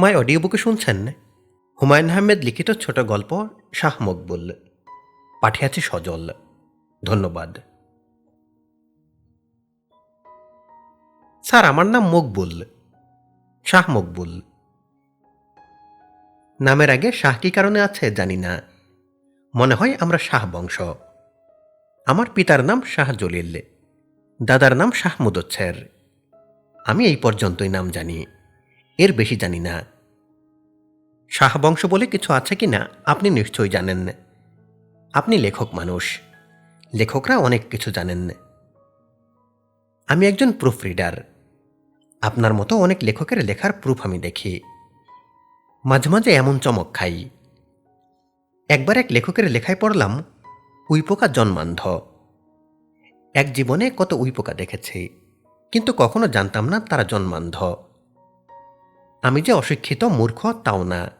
মাই audio বুকে শুনছেন? হুমায়ুন আহমেদ লিখিত ছোট গল্প শাহ মকবুল। পাঠিয়েছে সজল। ধন্যবাদ। স্যার, আমার নাম মকবুল। শাহ মকবুল। নামের আগে শাহ কি কারণে আছে জানি না। মনে হয় আমরা শাহ বংশ। আমার পিতার নাম শাহ জলিল। দাদার নাম শাহ মুদচ্ছের। আমি এই পর্যন্তই নাম জানি। এর বেশি জানি না। শাহ বংশ বলে কিছু আছে কি না আপনি নিশ্চয়ই জানেন। আপনি লেখক মানুষ। লেখকরা অনেক কিছু জানেন। আমি একজন প্রুফ রিডার আপনার মতো অনেক লেখকের লেখার প্রুফ আমি দেখি। মাঝে মাঝে এমন চমক খাই। একবার এক লেখকের লেখায় পড়লাম উইপোকা জন্মান্ধ। এক জীবনে কত উইপোকা দেখেছি, কিন্তু কখনো জানতাম না তারা জন্মান্ধ। আমি যে অশিক্ষিত মূর্খ, তাও না।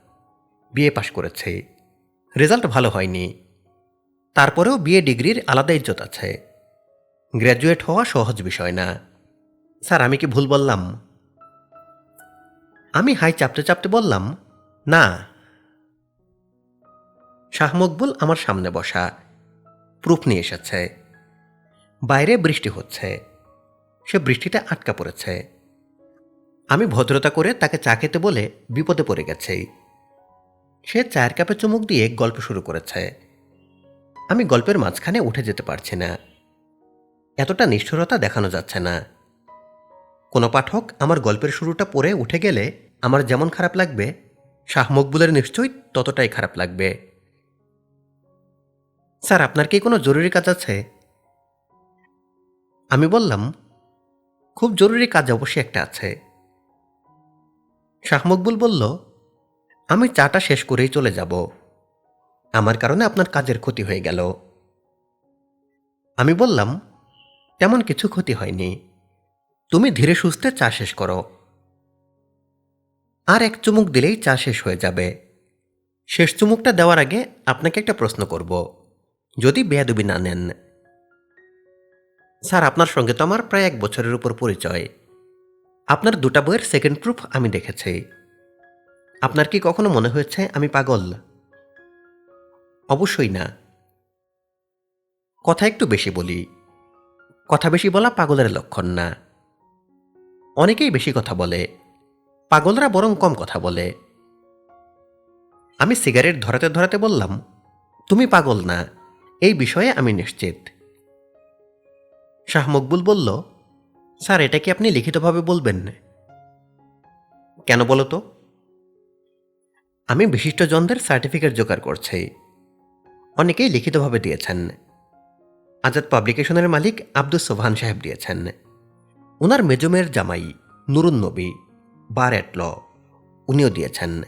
বিএ পাশ করেছি। রেজাল্ট ভালো হয়নি। তারপরেও বিএ ডিগ্রির আলাদা ইজ্জত আছে। গ্র্যাজুয়েট হওয়া সহজ বিষয় না। স্যার, আমি কি ভুল বললাম? আমি হাই চাপতে চাপতে বললাম, না। শাহ মকবুল আমার সামনে বসা। প্রুফ নিয়ে এসেছে। বাইরে বৃষ্টি হচ্ছে। সে বৃষ্টিতে আটকা পড়েছে। আমি ভদ্রতা করে তাকে চা খেতে বলে বিপদে পড়ে গেছে। সে চায়ের কাপে চুমুক দিয়ে গল্প শুরু করেছে। আমি গল্পের মাঝখানে উঠে যেতে পারছি না। এতটা নিষ্ঠুরতা দেখানো যাচ্ছে না। কোনো পাঠক আমার গল্পের শুরুটা পড়ে উঠে গেলে আমার যেমন খারাপ লাগবে, শাহ মকবুলের নিশ্চয়ই ততটাই খারাপ লাগবে। স্যার, আপনার কি কোনো জরুরি কাজ আছে? আমি বললাম, খুব জরুরি কাজ অবশ্যই একটা আছে। শাহ মকবুল বলল, আমি চাটা শেষ করেই চলে যাব। আমার কারণে আপনার কাজের ক্ষতি হয়ে গেল। আমি বললাম, তেমন কিছু ক্ষতি হয়নি। তুমি ধীরে সুস্থে চা শেষ করো। আর এক চুমুক দিলেই চা শেষ হয়ে যাবে। শেষ চুমুকটা দেওয়ার আগে আপনাকে একটা প্রশ্ন করব, যদি বেয়াদুবি না নেন। স্যার, আপনার সঙ্গে তো আমার প্রায় এক বছরের উপর পরিচয়। আপনার দুটা বইয়ের সেকেন্ড প্রুফ আমি দেখেছি। আপনার কি কখনো মনে হয়েছে আমি পাগল? অবশ্যই না। কথা একটু বেশি বলি। কথা বেশি বলা পাগলের লক্ষণ না। অনেকেই বেশি কথা বলে। পাগলরা বরং কম কথা বলে। আমি সিগারেট ধরাতে ধরাতে বললাম, তুমি পাগল না, এই বিষয়ে আমি নিশ্চিত। শাহ মকবুল বলল স্যার, এটা কি আপনি লিখিতভাবে বলবেন? না কেন বলো তো? আমি বিশিষ্টজনদের সার্টিফিকেট জোগাড় করছি। অনেকেই লিখিতভাবে দিয়েছেন। আজাদ পাবলিকেশনের মালিক আব্দুল সোভান সাহেব দিয়েছেন। ওনার মেজমের জামাই নুরুন নবী, বার ল, উনিও দিয়েছেন।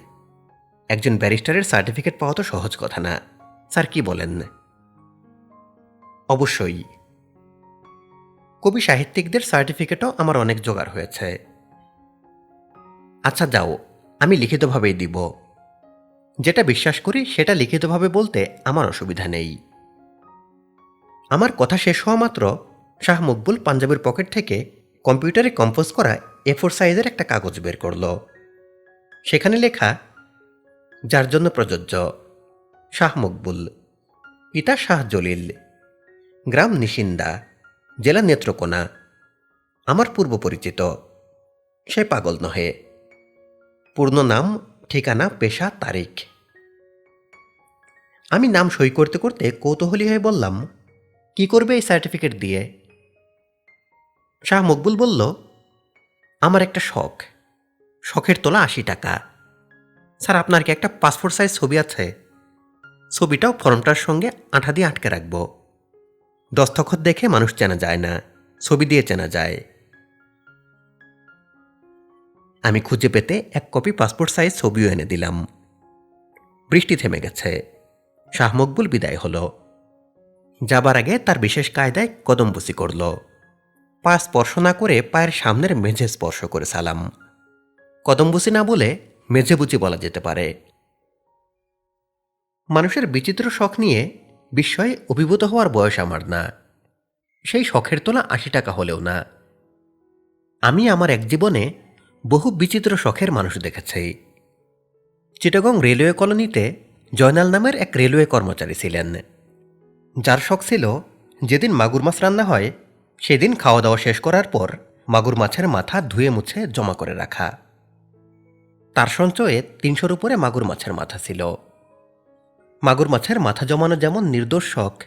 একজন ব্যারিস্টারের সার্টিফিকেট পাওয়া তো সহজ কথা না। স্যার, কি বলেন? অবশ্যই। কবি সাহিত্যিকদের সার্টিফিকেটও আমার অনেক জোগাড় হয়েছে। আচ্ছা যাও, আমি লিখিতভাবেই দিব। যেটা বিশ্বাস করি, সেটা লিখিতভাবে বলতে আমার অসুবিধা নেই। আমার কথা শেষ হওয়া মাত্র শাহ মকবুল পাঞ্জাবের পকেট থেকে কম্পিউটারে কম্পোজ করা এ ফোর সাইজের একটা কাগজ বের করল। সেখানে লেখা, যার জন্য প্রযোজ্য, শাহ মকবুল, পিতা শাহ জলিল, গ্রাম নিশিন্দা। জেলা নেত্রকোনা। আমার পূর্ব পরিচিত। সে পাগল নহে। পূর্ণ নাম, ঠিকানা, পেশা, তারিখ। আমি নাম সই করতে করতে কৌতূহলী হয়ে বললাম, কি করবে এই সার্টিফিকেট দিয়ে? শাহ মকবুল বলল, আমার একটা শখ। শখের তোলা আশি টাকা। স্যার, আপনার কি একটা পাসপোর্ট সাইজ ছবি আছে? ছবিটাও ফর্মটার সঙ্গে আঠা দিয়ে আটকে রাখব। দস্তখত দেখে মানুষ চেনা যায় না, ছবি দিয়ে চেনা যায়। আমি খুঁজে পেতে এক কপি পাসপোর্ট সাইজ ছবিও এনে দিলাম। বৃষ্টি থেমে গেছে। শাহ মকবুল বিদায় হলো। যাবার আগে তার বিশেষ কায়দায় কদমবুসি করল। পা স্পর্শ না করে পায়ের সামনের মেঝে স্পর্শ করে সালাম। কদমবুসি না বলে মেঝেবুচি বলা যেতে পারে। মানুষের বিচিত্র শখ নিয়ে বিস্ময়ে অভিভূত হওয়ার বয়স আমার না। সেই শখের তোলা আশি টাকা হলেও না। আমি আমার এক জীবনে বহু বিচিত্র শখের মানুষ দেখেছি। চিটাগং রেলওয়ে কলোনিতে জয়নাল নামের এক রেলওয়ে কর্মচারী ছিলেন। যার শখ ছিল, যেদিন মাগুর মাছ রান্না হয়, সেদিন খাওয়া দাওয়া শেষ করার পর মাগুর মাছের মাথা ধুয়ে মুছে জমা করে রাখা। তার সঞ্চয়ে তিনশোর উপরে মাগুর মাছের মাথা ছিল। মাগুর মাছের মাথা জমানো যেমন নির্দোষ শখ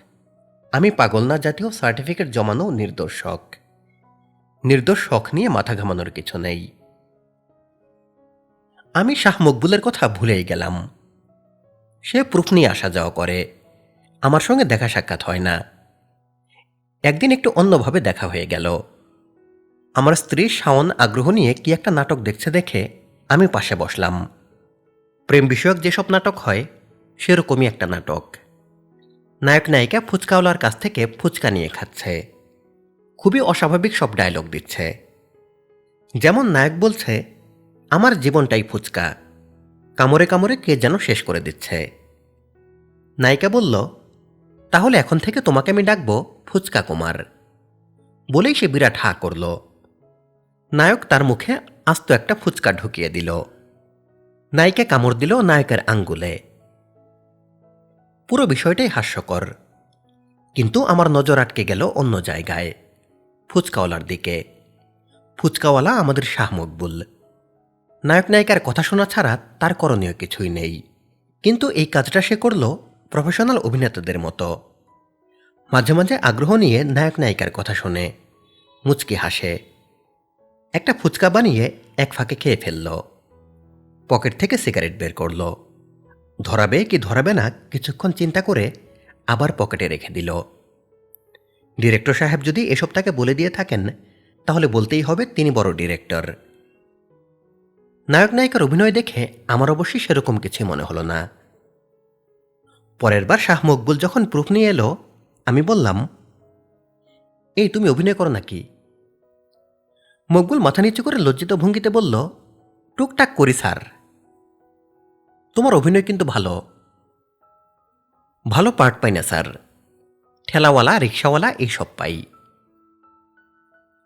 আমি পাগল না জাতীয় সার্টিফিকেট জমানো নির্দোষ শখ নির্দোষ শখ নিয়ে মাথা ঘামানোর কিছু নেই। আমি শাহ মকবুলের কথা ভুলেই গেলাম। সে প্রুফ নিয়ে আসা যাওয়া করে। আমার সঙ্গে দেখা সাক্ষাৎ হয় না। একদিন একটু অন্যভাবে দেখা হয়ে গেল। আমার স্ত্রী শাওন আগ্রহ নিয়ে কি একটা নাটক দেখছে দেখে আমি পাশে বসলাম। প্রেম বিষয়ক যেসব নাটক হয় সেরকমই একটা নাটক। নায়ক নায়িকা ফুচকাওয়ালার কাছ থেকে ফুচকা নিয়ে খাচ্ছে। খুবই অস্বাভাবিক সব ডায়লগ দিচ্ছে। যেমন নায়ক বলছে, আমার জীবনটাই ফুচকা। কামড়ে কামড়ে কে যেন শেষ করে দিচ্ছে। নায়িকা বলল, তাহলে এখন থেকে তোমাকে আমি ডাকবো ফুচকা কুমার। বলেই সে বিরাট হা করল। নায়ক তার মুখে আস্ত একটা ফুচকা ঢুকিয়ে দিল। নায়িকা কামড় দিল নায়কের আঙ্গুলে। পুরো বিষয়টাই হাস্যকর। কিন্তু আমার নজর আটকে গেল অন্য জায়গায়, ফুচকাওয়ালার দিকে। ফুচকাওয়ালা আমাদের শাহ মকবুল। নায়ক নায়িকার কথা শোনা ছাড়া তার করণীয় কিছুই নেই। কিন্তু এই কাজটা সে করল প্রফেশনাল অভিনেতাদের মতো। মাঝে মাঝে আগ্রহ নিয়ে নায়ক নায়িকার কথা শোনে, মুচকি হাসে। একটা ফুচকা বানিয়ে এক ফাঁকে খেয়ে ফেলল। পকেট থেকে সিগারেট বের করল। ধরাবে কি ধরাবে না কিছুক্ষণ চিন্তা করে আবার পকেটে রেখে দিল। ডিরেক্টর সাহেব যদি এসব তাকে বলে দিয়ে থাকেন, তাহলে বলতেই হবে তিনি বড় ডিরেক্টর। নায়ক নায়িকার অভিনয় দেখে আমার অবশ্যই সেরকম কিছু মনে হলো না। পরের বার শাহ মকবুল যখন প্রুফ নিয়ে এলো, আমি বললাম, এই তুমি অভিনয় করো নাকি? মকবুল মাথা নিচু করে লজ্জিত ভঙ্গিতে বলল, টুকটাক করি, স্যার। তোমার অভিনয় কিন্তু ভালো। ভালো পার্ট পাই না, স্যার। ঠেলাওয়ালা, রিক্সাওয়ালা, এইসব পাই।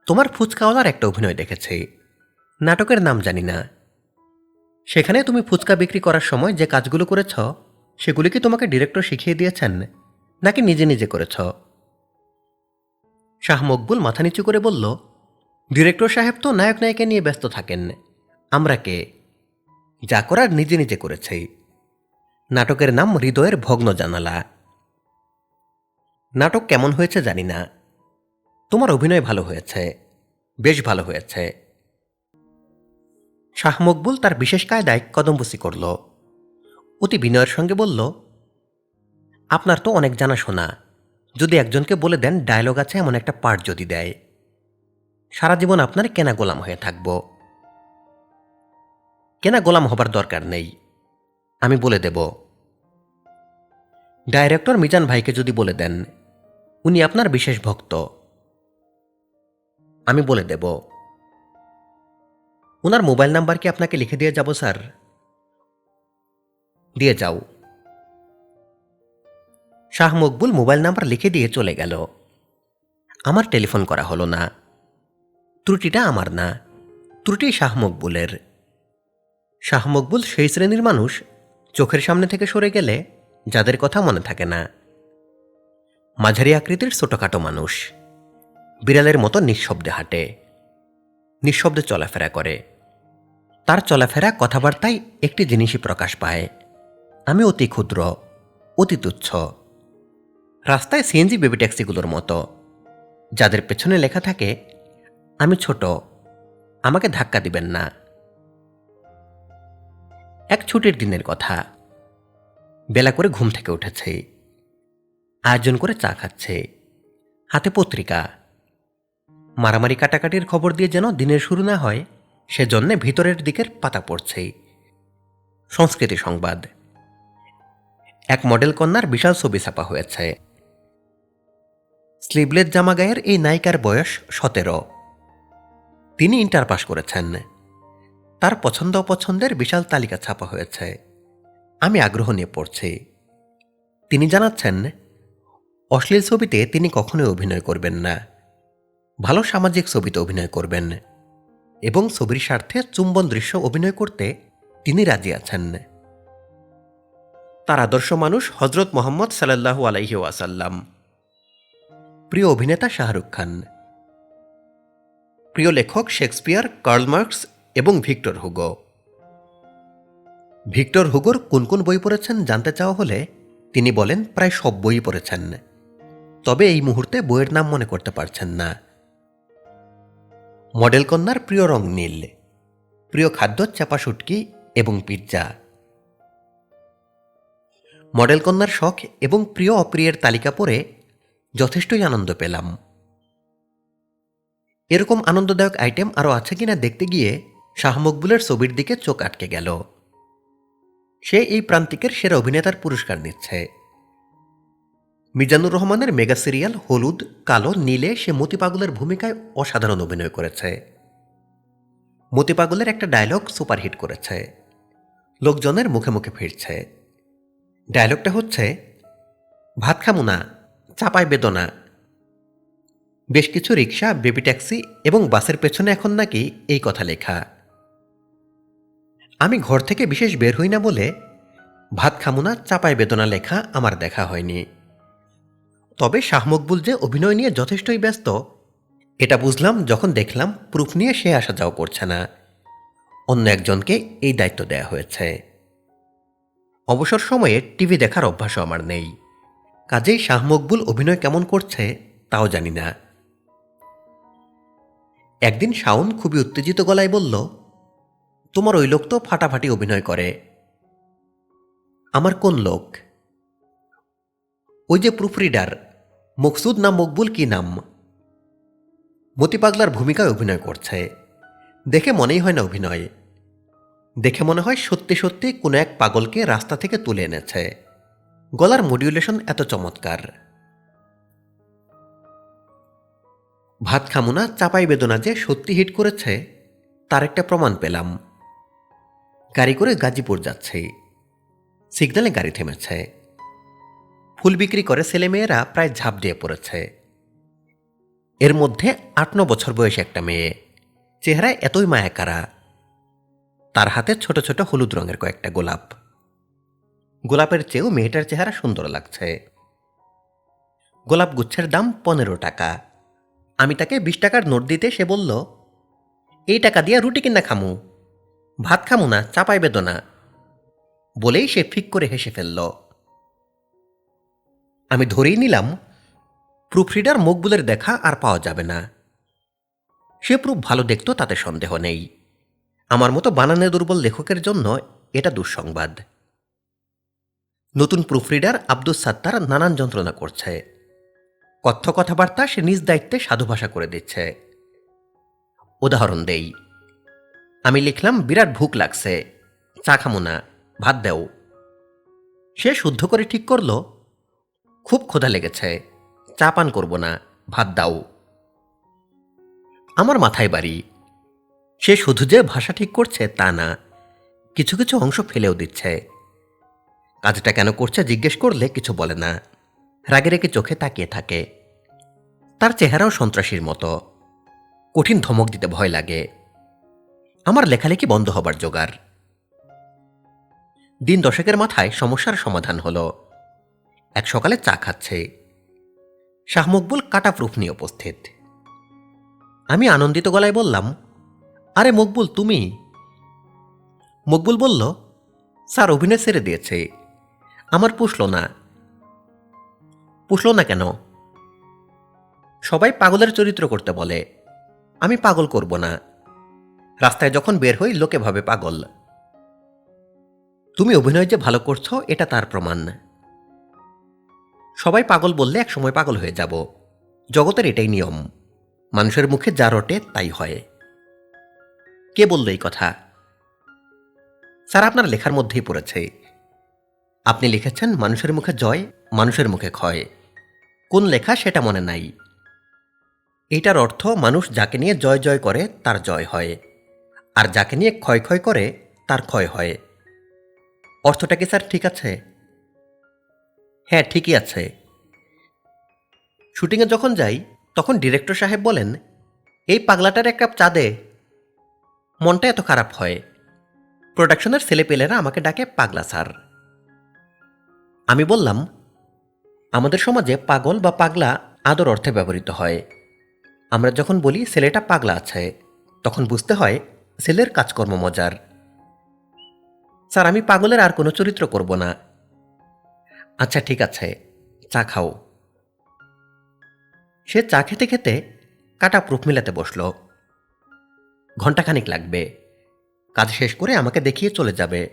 তোমার ফুচকাওয়ালার একটা অভিনয় দেখেছি। নাটকের নাম জানি না। সেখানে তুমি ফুচকা বিক্রি করার সময় যে কাজগুলো করেছ, সেগুলি কি তোমাকে ডিরেক্টর শিখিয়ে দিয়েছেন, নাকি নিজে নিজে করেছ? শাহ মকবুল মাথা নিচু করে বলল ডিরেক্টর সাহেব তো নায়ক নায়িকা নিয়ে ব্যস্ত থাকেন। আমরা কে? যা করার নিজে নিজে করেছি। নাটকের নাম হৃদয়ের ভগ্ন জানালা। নাটক কেমন হয়েছে জানি না। তোমার অভিনয় ভালো হয়েছে, বেশ ভালো হয়েছে। শাহ মকবুল তার বিশেষ কায়দায় কদমবসি করল। অতি বিনয়ের সঙ্গে বলল, আপনার তো অনেক জানাশোনা। যদি একজনকে বলে দেন, ডায়লগ আছে এমন একটা পার্ট যদি দেয়। সারা জীবন আপনার কেনা গোলাম হয়ে থাকব। কেনা গোলাম হবার দরকার নেই। আমি বলে দেব। ডাইরেক্টর মিজান ভাইকে যদি বলে দেন, উনি আপনার বিশেষ ভক্ত। আমি বলে দেব। ওনার মোবাইল নাম্বার কি আপনাকে লিখে দিয়ে যাব, স্যার? দিয়ে যাও। শাহ মকবুল মোবাইল নাম্বার লিখে দিয়ে চলে গেল। আমার টেলিফোন করা হলো না। ত্রুটিটা আমার না। ত্রুটি শাহ মকবুলের। শাহ মকবুল সেই শ্রেণির মানুষ চোখের সামনে থেকে সরে গেলে যাদের কথা মনে থাকে না। মাঝারি আকৃতির ছোটখাটো মানুষ। বিড়ালের মতো নিঃশব্দে হাঁটে। নিঃশব্দে চলাফেরা করে। তার চলাফেরা, কথাবার্তায় একটি জিনিসই প্রকাশ পায়। আমি অতি ক্ষুদ্র, অতি তুচ্ছ। রাস্তায় সিএনজি বেবি ট্যাক্সিগুলোর মতো। যাদের পেছনে লেখা থাকে, আমি ছোট, আমাকে ধাক্কা দিবেন না। এক ছুটির দিনের কথা। বেলা করে ঘুম থেকে উঠেছে। আয়োজন করে চা খাচ্ছে। হাতে পত্রিকা। মারামারি কাটাকাটির খবর দিয়ে যেন দিনের শুরু না হয়, সেজন্যে ভিতরের দিকের পাতা পড়ছে। সংস্কৃতি সংবাদ। এক মডেল কন্যার বিশাল ছবি ছাপা হয়েছে। স্লিভলেস জামা গায়ের এই নায়িকার বয়স সতেরো। তিনি ইন্টার পাস করেছেন। তার পছন্দ অপছন্দের বিশাল তালিকা ছাপা হয়েছে। আমি আগ্রহ নিয়ে পড়ছি। তিনি জানাচ্ছেন, অশ্লীল ছবিতে তিনি কখনোই অভিনয় করবেন না। ভালো সামাজিক ছবিতে অভিনয় করবেন এবং ছবির স্বার্থে চুম্বন দৃশ্য অভিনয় করতে তিনি রাজি আছেন। তার আদর্শ মানুষ হজরত মোহাম্মদ সাল্লাহু আলাইহি ওয়াসাল্লাম। প্রিয় অভিনেতা শাহরুখ খান। প্রিয় লেখক শেক্সপিয়ার, কার্ল মার্কস এবং ভিক্টর হুগো। ভিক্টর হুগোর কোন কোন বই পড়েছেন জানতে চাওয়া হলে তিনি বলেন, প্রায় সব বই পড়েছেন। তবে এই মুহূর্তে বইয়ের নাম মনে করতে পারছেন না। মডেল কন্যার প্রিয় রং নীল, প্রিয় খাদ্য চাপা শুটকি এবং পিৎজা। মডেল কন্যার শখ এবং প্রিয় অপ্রিয়ের তালিকা পড়ে যথেষ্টই আনন্দ পেলাম। এরকম আনন্দদায়ক আইটেম আরও আছে কিনা দেখতে গিয়ে শাহ মকবুলের ছবির দিকে চোখ আটকে গেল। সে এই প্রান্তিকের সেরা অভিনেতার পুরস্কার নিচ্ছে। মিজানুর রহমানের মেগা সিরিয়াল হলুদ, কালো, নীলে সে মতি পাগলের ভূমিকায় অসাধারণ অভিনয় করেছে। মতি পাগলের একটা ডায়লগ সুপারহিট করেছে। লোকজনের মুখে মুখে ফিরছে। ডায়লগটা হচ্ছে, ভাত খামু না, চাপায় বেদনা বেশ কিছু রিক্সা বেবি ট্যাক্সি এবং বাসের পেছনে এখন নাকি এই কথা লেখা। আমি ঘর থেকে বিশেষ বের হই না বলে ভাত খামুনা চাপায় বেদনা লেখা আমার দেখা হয়নি। তবে শাহ মকবুল যে অভিনয় নিয়ে যথেষ্টই ব্যস্ত, এটা বুঝলাম যখন দেখলাম প্রুফ নিয়ে সে আসা যাওয়া করছে না। অন্য একজনকে এই দায়িত্ব দেয়া হয়েছে। অবসর সময়ে টিভি দেখার অভ্যাসও আমার নেই। কাজেই শাহ মকবুল অভিনয় কেমন করছে তাও জানি না। একদিন শাওন খুবই উত্তেজিত গলায় বলল তোমার ওই লোক তো ফাটাফাটি অভিনয় করে। আমার কোন লোক? ওই যে প্রুফরিডার, মকসুদ না মকবুল কি নাম? মতি পাগলার ভূমিকায় অভিনয় করছে। দেখে মনেই হয় না অভিনয়। দেখে মনে হয় সত্যি সত্যি কোনো এক পাগলকে রাস্তা থেকে তুলে এনেছে। গলার মডিউলেশন এত চমৎকার। ভাত খামুনা চাপাই বেদনা যে সত্যি হিট করেছে, তার একটা প্রমাণ পেলাম। গাড়ি করে গাজীপুর যাচ্ছে। সিগন্যালে গাড়ি থেমেছে। ফুল বিক্রি করে ছেলেমেয়েরা প্রায় ঝাঁপ দিয়ে পড়েছে। এর মধ্যে আট ন বছর বয়সী একটা মেয়ে। চেহারায় এতই মায়া কারা তার হাতে ছোট ছোট হলুদ রঙের কয়েকটা গোলাপ। গোলাপের চেয়েও মেয়েটার চেহারা সুন্দর লাগছে। গোলাপ গুচ্ছের দাম পনেরো টাকা। আমি তাকে বিশ টাকার নোট দিতে সে বলল, এই টাকা দিয়ে রুটি কিনা খামু। ভাত খামু না, চাপাই বেদনা। বলেই সে ফিক করে হেসে ফেলল। আমি ধরেই নিলাম, প্রুফরিডার মকবুলের দেখা আর পাওয়া যাবে না। সে প্রুফ ভালো দেখতো, তাতে সন্দেহ নেই। আমার মতো বানানে দুর্বল লেখকের জন্য এটা দুঃসংবাদ। নতুন প্রুফরিডার আব্দুস সাত্তার নানান যন্ত্রণা করছে। কথ্য কথাবার্তা সে নিজ দায়িত্বে সাধু ভাষা করে দিচ্ছে। উদাহরণ দেই। আমি লিখলাম, বিরাট ভুক লাগছে। চা খামো না, ভাত দেও। সে শুদ্ধ করে ঠিক করল। খুব ক্ষুধা লেগেছে। চা পান করব না, ভাত দাও। আমার মাথায় বাড়ি। সে শুধু যে ভাষা ঠিক করছে তা না, কিছু কিছু অংশ ফেলেও দিচ্ছে। কাজটা কেন করছে জিজ্ঞেস করলে কিছু বলে না। রাগে রেগে চোখে তাকিয়ে থাকে। তার চেহারাও সন্ত্রাসীর মতো। কঠিন ধমক দিতে ভয় লাগে। আমার লেখালেখি বন্ধ হবার জোগাড়। দিন দশেকের মাথায় সমস্যার সমাধান হলো। এক সকালে চা খাচ্ছে। শাহ মকবুল কাটা প্রুফ নিয়ে উপস্থিত। আমি আনন্দিত গলায় বললাম, আরে মকবুল, তুমি? মকবুল বলল, স্যার, অভিনয় ছেড়ে দিয়েছে। আমার পুষল না। পুষল না কেন? সবাই পাগলের চরিত্র করতে বলে। আমি পাগল করব না। রাস্তায় যখন বের হই, লোকে ভাবে পাগল। তুমি অভিনয় যে ভালো করছ, এটা তার প্রমাণ। সবাই পাগল বললে এক সময় পাগল হয়ে যাব। জগতের এটাই নিয়ম। মানুষের মুখে যা রটে, তাই হয়। কে বলল এই কথা? স্যার, আপনার লেখার মধ্যেই পড়েছে। আপনি লিখেছেন, মানুষের মুখে জয়, মানুষের মুখে ক্ষয়। কোন লেখা সেটা মনে নাই। এটার অর্থ, মানুষ যাকে নিয়ে জয় জয় করে, তার জয় হয়। আর যাকে নিয়ে ক্ষয় ক্ষয় করে, তার ক্ষয় হয়। অর্থটা কি স্যার ঠিক আছে? হ্যাঁ ঠিকই আছে। শুটিংয়ে যখন যাই, তখন ডিরেক্টর সাহেব বলেন, এই পাগলাটার এক কাপ চা দে। মনটা এত খারাপ হয়। প্রোডাকশনের ছেলেপেলেরা আমাকে ডাকে পাগলা স্যার। আমি বললাম, আমাদের সমাজে পাগল বা পাগলা আদর অর্থে ব্যবহৃত হয়। আমরা যখন বলি, ছেলেটা পাগলা আছে, তখন বুঝতে হয় ছেলের কাজকর্ম মজার। স্যার, আমি পাগলের আর কোনো চরিত্র করব না। আচ্ছা ঠিক আছে, চা খাও। সে চা খেতে খেতে কাটা প্রুফ মিলাতে বসল। ঘন্টাখানিক লাগবে। কাজ শেষ করে আমাকে দেখিয়ে চলে যাবে।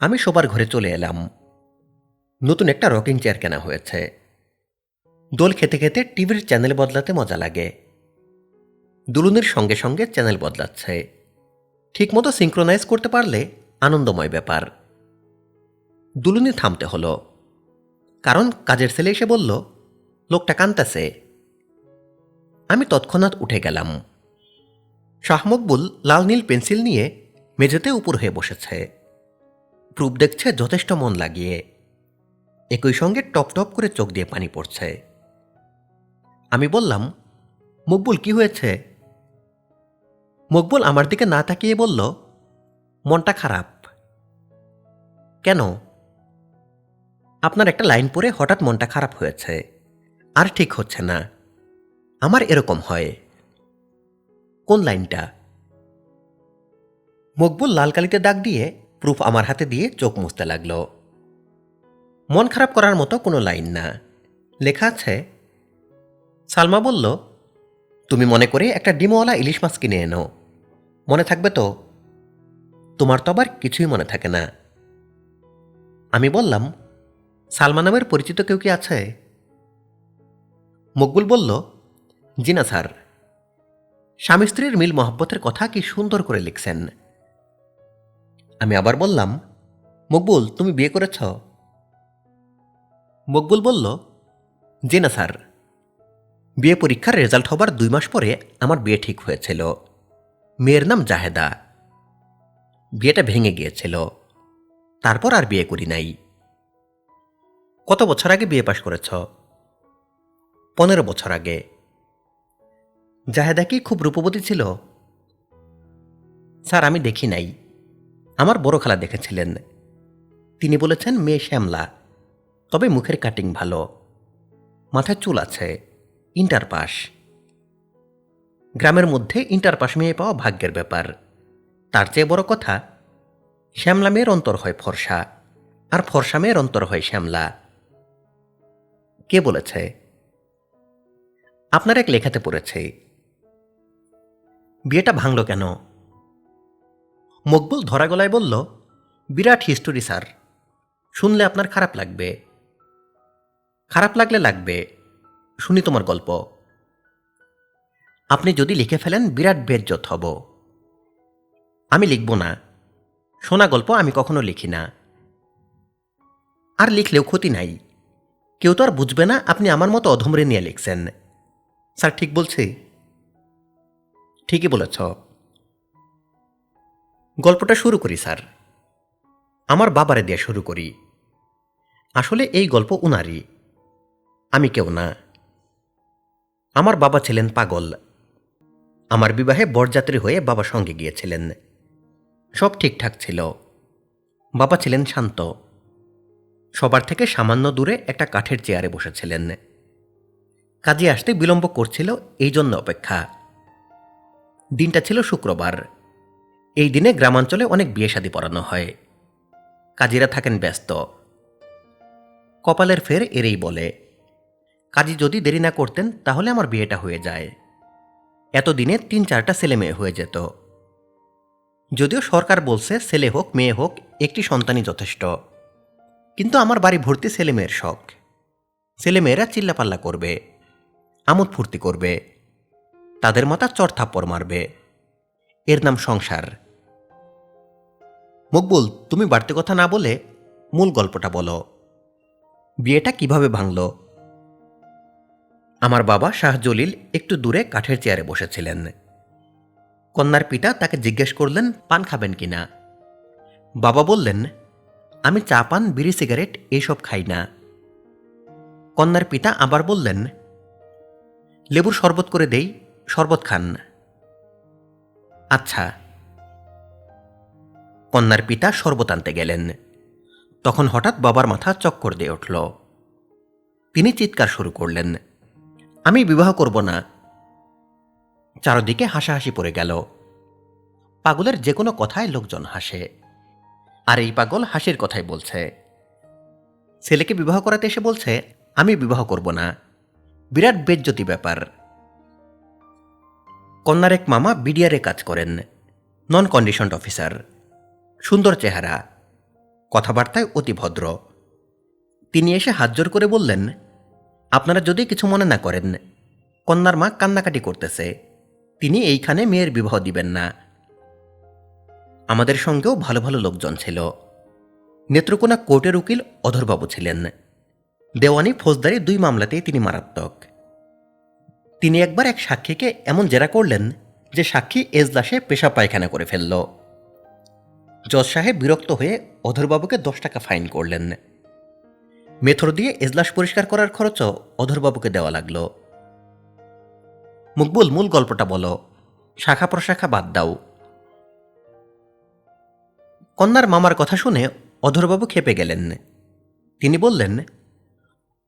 আমি সবার ঘরে চলে এলাম। নতুন একটা রকিং চেয়ার কেনা হয়েছে। দোল খেতে খেতে টিভির চ্যানেল বদলাতে মজা লাগে। দুলুনের সঙ্গে সঙ্গে চ্যানেল বদলাচ্ছে। ঠিকমতো সিঙ্ক্রোনাইজ করতে পারলে আনন্দময় ব্যাপার। দুলুনি থামতে হলো। কারণ কাজের ছেলে এসে বলল, লোকটা কান্তাছে। আমি তৎক্ষণাৎ উঠে গেলাম। শাহ মকবুল লাল নীল পেন্সিল নিয়ে মেঝেতে উপর হয়ে বসেছে। প্রুফ দেখছে যথেষ্ট মন লাগিয়ে। একই সঙ্গে টপ টপ করে চোখ দিয়ে পানি পড়ছে। আমি বললাম, মকবুল, কি হয়েছে? মকবুল আমার দিকে না তাকিয়ে বলল, মনটা খারাপ। কেন? আপনার একটা লাইন পড়ে হঠাৎ মনটা খারাপ হয়েছে। আর ঠিক হচ্ছে না। আমার এরকম হয়। কোন লাইনটা? মকবুল লাল কালিতে দাগ দিয়ে প্রুফ আমার হাতে দিয়ে চোখ মুছতে লাগল। মন খারাপ করার মতো কোনো লাইন না। লেখা আছে, সালমা বলল, তুমি মনে করে একটা ডিমওয়ালা ইলিশ মাছ কিনে এনো। মনে থাকবে তো? তোমার তো আবার কিছুই মনে থাকে না। আমি বললাম, সালমা নামের পরিচিত কেউ কি আছে? মকবুল বলল, জি না স্যার। স্বামী স্ত্রীর মিল মহব্বতের কথা কি সুন্দর করে লিখছেন। আমি আবার বললাম, মকবুল, তুমি বিয়ে করেছ? মকবুল বলল, জি না স্যার। বিয়ে পরীক্ষার রেজাল্ট হবার দুই মাস পরে আমার বিয়ে ঠিক হয়েছিল। মেয়ের নাম জাহেদা। বিয়েটা ভেঙে গিয়েছিল। তারপর আর বিয়ে করি নাই। কত বছর আগে বিয়ে পাশ করেছ? পনেরো বছর আগে। জাহেদা কি খুব রূপবতী ছিল? স্যার, আমি দেখি নাই। আমার বড় খেলা দেখেছিলেন। তিনি বলেছেন, মেয়ে শ্যামলা। তবে মুখের কাটিং ভালো। মাথায় চুল আছে। ইন্টার পাস গ্রামের মধ্যে ইন্টার পাস মেয়ে পাওয়া ভাগ্যের ব্যাপার। তার চেয়ে বড় কথা, শ্যামলা মেয়ের অন্তর হয় ফর্সা, আর ফর্সা মেয়ের অন্তর হয় শ্যামলা। কে বলেছে? আপনার এক লেখাতে পড়েছে। বিয়েটা ভাঙল কেন? মকবুল ধরা গলায় বলল, বিরাট হিস্টোরি স্যার। শুনলে আপনার খারাপ লাগবে। খারাপ লাগলে লাগবে। শুনি তোমার গল্প। আপনি যদি লিখে ফেলেন, বিরাট বেজ্জত হব। আমি লিখব না। শোনা গল্প আমি কখনো লিখি না। আর লিখলেও ক্ষতি নাই। কেউ তো আর বুঝবে না, আপনি আমার মতো অধমরে নিয়ে লিখছেন। স্যার, ঠিক বলছি? ঠিকই বলেছ। গল্পটা শুরু করি, স্যার। আমার বাবারে দিয়ে শুরু করি। আসলে এই গল্প উনারই। আমি কেউ না। আমার বাবা ছিলেন পাগল। আমার বিবাহে বরযাত্রী হয়ে বাবা সঙ্গে গিয়েছিলেন। সব ঠিকঠাক ছিল। বাবা ছিলেন শান্ত। সবার থেকে সামান্য দূরে একটা কাঠের চেয়ারে বসেছিলেন। কাজে আসতে বিলম্ব করছিল এই জন্য অপেক্ষা। দিনটা ছিল শুক্রবার। এই দিনে গ্রামাঞ্চলে অনেক বিয়ে শাদী পড়ানো হয়। কাজীরা থাকেন ব্যস্ত। কপালের ফের এরেই বলে, কাজী যদি দেরি না করতেন তাহলে আমার বিয়েটা হয়ে যায়। এতদিনে তিন চারটা ছেলে মেয়ে হয়ে যেত। যদিও সরকার বলছে ছেলে হোক, মেয়ে হোক, একটি সন্তানই যথেষ্ট। কিন্তু আমার বাড়ি ভর্তি ছেলে মেয়ের শখ। ছেলেমেয়েরা চিল্লাপাল্লা করবে, আমোদ ফুর্তি করবে, তাদের মাথা চড়থাপ্পড় মারবে। এর নাম সংসার। মকবুল, তুমি বাড়তি কথা না বলে মূল গল্পটা বলো। বিয়েটা কীভাবে ভাঙল? আমার বাবা শাহ জলিল একটু দূরে কাঠের চেয়ারে বসেছিলেন। কন্যার পিতা তাকে জিজ্ঞেস করলেন, পান খাবেন কিনা বাবা বললেন, আমি চা পান, বিড়ি, সিগারেট এইসব খাই না। কন্যার পিতা আবার বললেন, লেবুর শরবত করে দেই, শরবত খান। আচ্ছা। কন্যার পিতা শরবত আনতে গেলেন। তখন হঠাৎ বাবার মাথা চক্কর দিয়ে উঠল। তিনি চিৎকার শুরু করলেন। আমি বিবাহ করব না। চারদিকে হাসাহাসি পড়ে গেল। পাগলের যে কোনো কথায় লোকজন হাসে। আর এই পাগল হাসির কথাই বলছে। ছেলেকে বিবাহ করাতে এসে বলছে, আমি বিবাহ করব না। বিরাট বেজ্জতি ব্যাপার। কন্যার এক মামা বিডিআরে কাজ করেন নন কন্ডিশনড অফিসার সুন্দর চেহারা। কথাবার্তায় অতি ভদ্র। তিনি এসে হাত জোর করে বললেন আপনারা যদি কিছু মনে না করেন, কন্যার মা কান্নাকাটি করতেছে, তিনি এইখানে মেয়ের বিবাহ দিবেন না। আমাদের সঙ্গেও ভালো ভালো লোকজন ছিল। নেত্রকোনা কোর্টের উকিল অধরবাবু ছিলেন। দেওয়ানি ফৌজদারি দুই মামলাতেই তিনি মারাত্মক। তিনি একবার এক সাক্ষীকে এমন জেরা করলেন যে সাক্ষী এজলাসে পেশা পায়খানা করে ফেলল। জজ সাহেব বিরক্ত হয়ে অধরবাবুকে দশ টাকা ফাইন করলেন। মেথর দিয়ে এজলাস পরিষ্কার করার খরচও অধরবাবুকে দেওয়া লাগল। মুকবুল, মূল গল্পটা বলো। শাখা প্রশাখা বাদ দাও। কন্যার মামার কথা শুনে অধরবাবু খেপে গেলেন। তিনি বললেন,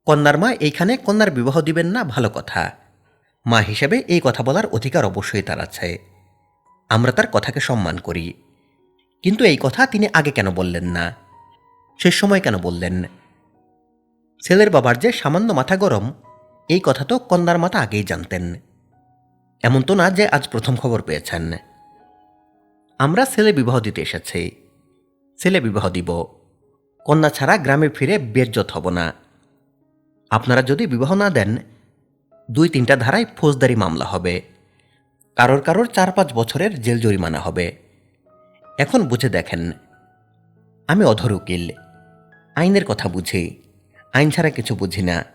কন্যার মা এইখানে কন্যার বিবাহ দিবেন না, ভালো কথা। মা হিসেবে এই কথা বলার অধিকার অবশ্যই তার আছে। আমরা তার কথাকে সম্মান করি। কিন্তু এই কথা তিনি আগে কেন বললেন না? শেষ সময় কেন বললেন? ছেলের বাবার যে সামান্য মাথা গরম, এই কথা তো কন্যার মাথা আগেই জানতেন। এমন তো না যে আজ প্রথম খবর পেয়েছেন। আমরা ছেলে বিবাহ দিতে এসেছি। ছেলে বিবাহ দিব। কন্যা ছাড়া গ্রামে ফিরে বেজ্জত হব না। আপনারা যদি বিবাহ না দেন, দুই তিনটা ধারায় ফৌজদারি মামলা হবে। কারোর কারোর চার পাঁচ বছরের জেল জরিমানা হবে। এখন বুঝে দেখেন, আমি অধর উকিল। আইনের কথা বুঝি। আইন ছাড়া কিছু বুঝি না।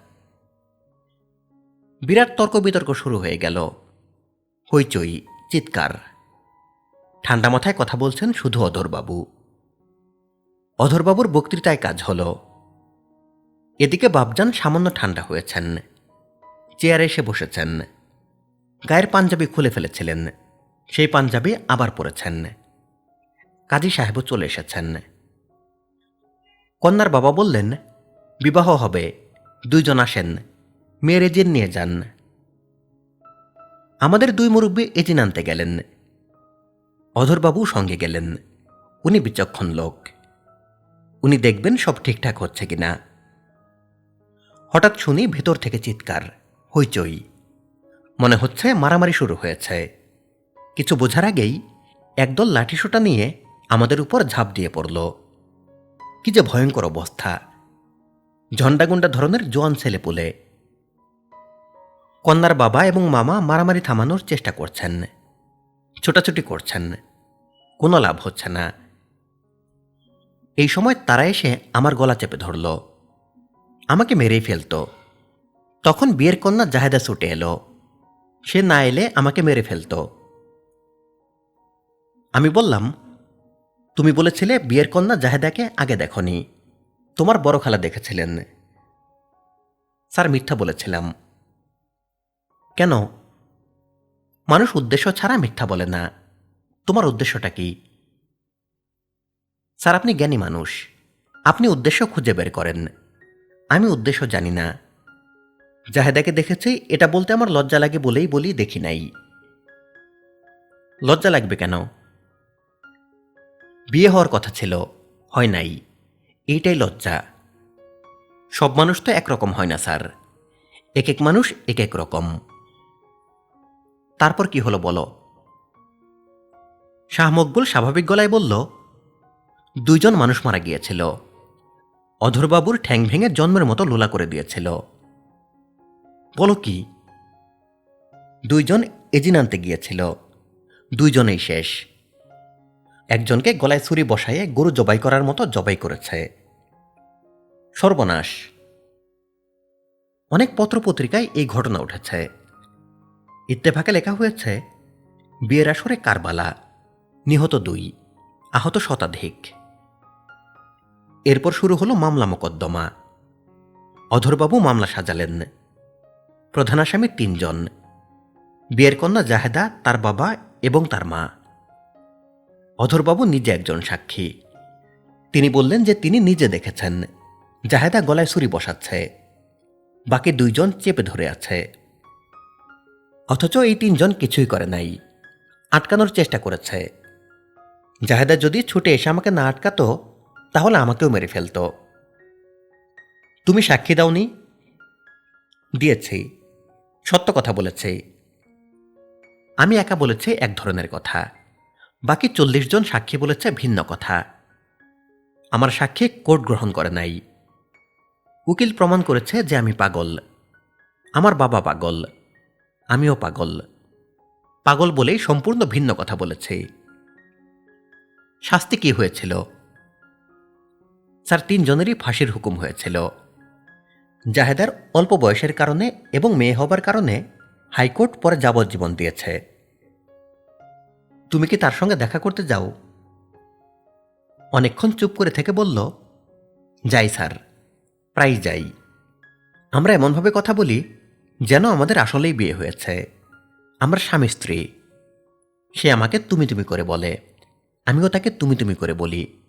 বিরাট তর্ক বিতর্ক শুরু হয়ে গেল। হইচই, চিৎকার। ঠান্ডা মাথায় কথা বলছেন শুধু অধরবাবু। অধরবাবুর বক্তৃতায় কাজ হল, এদিকে বাবজান সামান্য ঠান্ডা হয়েছেন। চেয়ারে এসে বসেছেন। গায়ের পাঞ্জাবি খুলে ফেলেছিলেন, সেই পাঞ্জাবি আবার পরেছেন। কাজী সাহেবও চলে এসেছেন। কন্যার বাবা বললেন বিবাহ হবে। দুইজন আসেন। মেয়ের এজিন নিয়ে যান। আমাদের দুই মুরব্বী এজিন আনতে গেলেন। অধরবাবু সঙ্গে গেলেন। উনি বিচক্ষণ লোক। উনি দেখবেন সব ঠিকঠাক হচ্ছে কিনা। হঠাৎ শুনি ভেতর থেকে চিৎকার, হইচই। মনে হচ্ছে মারামারি শুরু হয়েছে। কিছু বোঝার আগেই একদল লাঠিসোটা নিয়ে আমাদের উপর ঝাঁপ দিয়ে পড়ল। কি যে ভয়ঙ্কর অবস্থা। ঝন্ডাগুন্ডা ধরনের জোয়ান ছেলে পুলে। কন্যার বাবা এবং মামা মারামারি থামানোর চেষ্টা করছেন। ছোটাছুটি করছেন। কোনো লাভ হচ্ছে না। এই সময় তারা এসে আমার গলা চেপে ধরল। আমাকে মেরেই ফেলতো। তখন বিয়ের কন্যা জাহেদা ছুটে এলো। সে না এলে আমাকে মেরে ফেলতো। আমি বললাম, তুমি বলেছিলে বিয়ের কন্যা জাহেদাকে আগে দেখনি। তোমার বড় খালা দেখেছিলেন। স্যার, মিথ্যা বলেছিলাম। কেন? মানুষ উদ্দেশ্য ছাড়া মিথ্যা বলে না। তোমার উদ্দেশ্যটা কি? স্যার, আপনি জ্ঞানী মানুষ। আপনি উদ্দেশ্য খুঁজে বের করেন। আমি উদ্দেশ্য জানি না। জাহেদাকে দেখেছি, এটা বলতে আমার লজ্জা লাগে বলেই বলি দেখি নাই। লজ্জা লাগবে কেন? বিয়ে হওয়ার কথা ছিল, হয় নাই। এইটাই লজ্জা। সব মানুষ তো একরকম হয় না, স্যার। এক এক মানুষ এক এক রকম। তারপর কি হলো বলো? শাহ মকবুল স্বাভাবিক গলায় বলল, দুইজন মানুষ মারা গিয়েছিল। অধরবাবুর ঠ্যাং ভেঙে জন্মের মতো লোলা করে দিয়েছিল। বলো কি? দুইজন এজিন আনতে গিয়েছিল। দুইজনেই শেষ। একজনকে গলায় ছুরি বসায়ে গরু জবাই করার মতো জবাই করেছে। সর্বনাশ। অনেক পত্রপত্রিকায় এই ঘটনা উঠেছে। ইত্তেফাকে লেখা হয়েছে, বিয়ের আসরে কারবালা, নিহত দুই, আহত শতাধিক। এরপর শুরু হলো মামলা মোকদ্দমা। অধরবাবু মামলা সাজালেন। প্রধান আসামি তিনজন। বিয়ের কন্যা জাহেদা, তার বাবা এবং তার মা। অধরবাবু নিজে একজন সাক্ষী। তিনি বললেন যে তিনি নিজে দেখেছেন, জাহেদা গলায় ছুরি বসাচ্ছে, বাকি দুইজন চেপে ধরে আছে। অথচ এই তিনজন কিছুই করে নাই, আটকানোর চেষ্টা করেছে। জাহেদা যদি ছুটে এসে আমাকে না আটকাতো, তাহলে আমাকেও মেরে ফেলতো। তুমি সাক্ষী দাওনি? দিয়েছি, সত্য কথা বলেছি। আমি একা বলেছি এক ধরনের কথা। বাকি চল্লিশ জন সাক্ষী বলেছে ভিন্ন কথা। আমার সাক্ষী কোর্ট গ্রহণ করে নাই। উকিল প্রমাণ করেছে যে আমি পাগল। আমার বাবা পাগল। আমিও পাগল। পাগল বলেই সম্পূর্ণ ভিন্ন কথা বলেছি। শাস্তি কি হয়েছিল? স্যার, তিনজনেরই ফাঁসির হুকুম হয়েছিল। জাহেদার অল্প বয়সের কারণে এবং মেয়ে হবার কারণে হাইকোর্ট পরে যাবজ্জীবন দিয়েছে। তুমি কি তার সঙ্গে দেখা করতে যাও? অনেকক্ষণ চুপ করে থেকে বলল, যাই স্যার প্রায় যাই। আমরা এমনভাবে কথা বলি যেন আমাদের আসলেই বিয়ে হয়েছে। আমরা স্বামী স্ত্রী। সে আমাকে তুমি তুমি করে বলে। আমিও তাকে তুমি তুমি করে বলি।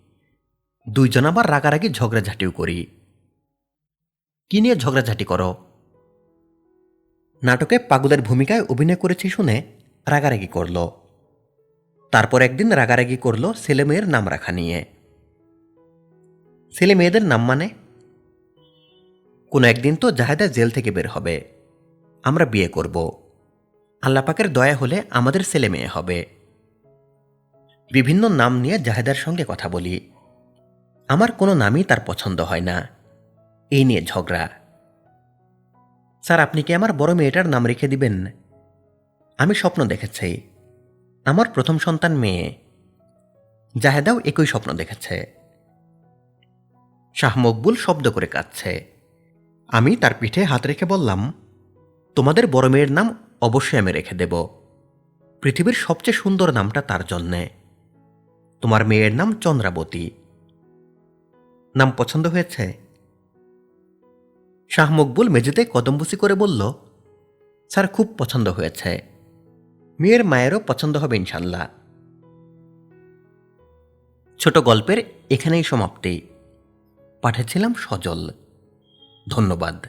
দুইজন আবার রাগারাগি ঝগড়াঝাটিও করি। কি নিয়ে ঝগড়াঝাটি করো? নাটকে পাগলের ভূমিকায় অভিনয় করেছি শুনে রাগারাগি করল। তারপর একদিন রাগারাগি করল ছেলে মেয়ের নাম রাখা নিয়ে। ছেলে মেয়েদের নাম মানে? কোনো একদিন তো জাহেদা জেল থেকে বের হবে। আমরা বিয়ে করব। আল্লাপাকের দয়া হলে আমাদের ছেলে মেয়ে হবে। বিভিন্ন নাম নিয়ে জাহেদার সঙ্গে কথা বলি। আমার কোনো নামই তার পছন্দ হয় না। এই নিয়ে ঝগড়া। স্যার, আপনি কি আমার বড় মেয়েটার নাম রেখে দিবেন? আমি স্বপ্ন দেখেছি। আমার প্রথম সন্তান মেয়ে। জাহেদাও একই স্বপ্ন দেখেছে। শাহ মকবুল শব্দ করে কাঁদছে। আমি তার পিঠে হাত রেখে বললাম, তোমাদের বড় মেয়ের নাম অবশ্যই আমি রেখে দেব। পৃথিবীর সবচেয়ে সুন্দর নামটা তার জন্যে। তোমার মেয়ের নাম চন্দ্রাবতী। নাম পছন্দ হয়েছে। শাহ মকবুল মেঝেতে কদমবুসি করে বলল, স্যার, খুব পছন্দ হয়েছে। মেয়ের মায়েরও পছন্দ হবে ইনশাল্লাহ ছোট গল্পের এখানেই সমাপ্তি। পাঠাচ্ছিলাম সজল। ধন্যবাদ।